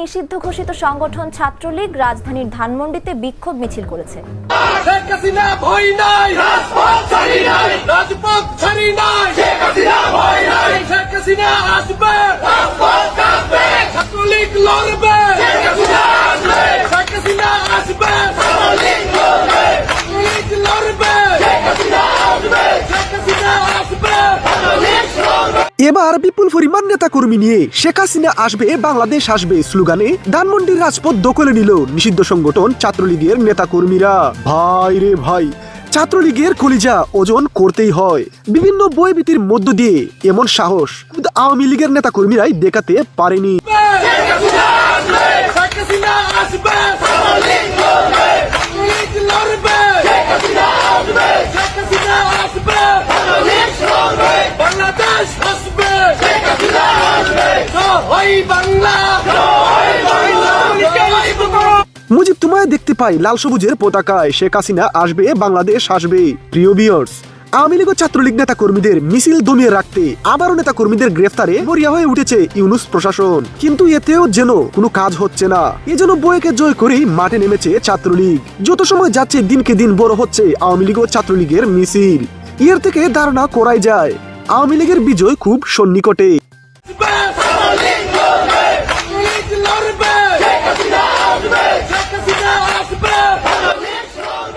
নিষিদ্ধ ঘোষিত সংগঠন ছাত্রলীগ রাজধানীর ধানমন্ডিতে বিক্ষোভ মিছিল করেছে। শেখ হাসিনা ভয় নাই রাজপথ ছাড়ি নাই রাজপথ ছাড়ি নাই শেখ হাসিনা ভয় নাই শেখ হাসিনা আসবে রাজপথ কাঁপবে ছাত্রলীগ লড়বে শেখ হাসিনা আসবে শেখ হাসিনা আসবে ছাত্রলীগ লড়বে ছাত্রলীগ লড়বে শেখ হাসিনা আসবে শেখ হাসিনা আসবে ছাত্রলীগ এবার বিপুল পরিমাণ নেতাকর্মী নিয়ে শেখ হাসিনা আসবে, বাংলাদেশ আসবে স্লোগানে ধানমন্ডির রাজপথ দখলে নিল নিষিদ্ধ সংগঠন ছাত্রলীগের নেতাকর্মীরা। ভাই রে ভাই, ছাত্রলীগের কলিজা ওজন করতেই হয়। বিভিন্ন বইভীতির মধ্য দিয়ে এমন সাহস আওয়ামী লীগের নেতাকর্মীরাই দেখাতে পারেনি হাসিনা আসবে শেখ হাসিনা আসবে ছাত্রলীগ লড়বে ছাত্রলীগ লড়বে শেখ হাসিনা আসবে শেখ হাসিনা আসবে ছাত্রলীগ লড়বে বাংলাদেশ আসবে শেখ হাসিনা আসবে জয় বাংলা জয় বাংলা জয় বাংলা মুজিব তোমায় দেখতে পাই লাল সবুজের পতাকায়। শেখ হাসিনা আসবে, বাংলাদেশ আসবে। প্রিয় বিয়ার্স আওয়ামী লীগ ছাত্রলীগ নেতা কর্মীদের মিছিল দমিয়ে রাখতে আবারও নেতা কর্মীদের গ্রেফতারে মরিয়া হয়ে উঠেছে ইউনুস প্রশাসন। কিন্তু এতেও যেন কোনো কাজ হচ্ছে না। এজন্য বইকে জয় করেই মাঠে নেমেছে ছাত্রলীগ। যত সময় যাচ্ছে, দিনকে দিন বড় হচ্ছে আওয়ামী লীগ ও ছাত্রলীগের মিছিল। এর থেকে ধারণা করাই যায়, আওয়ামী লীগের বিজয় খুব সন্নিকটে।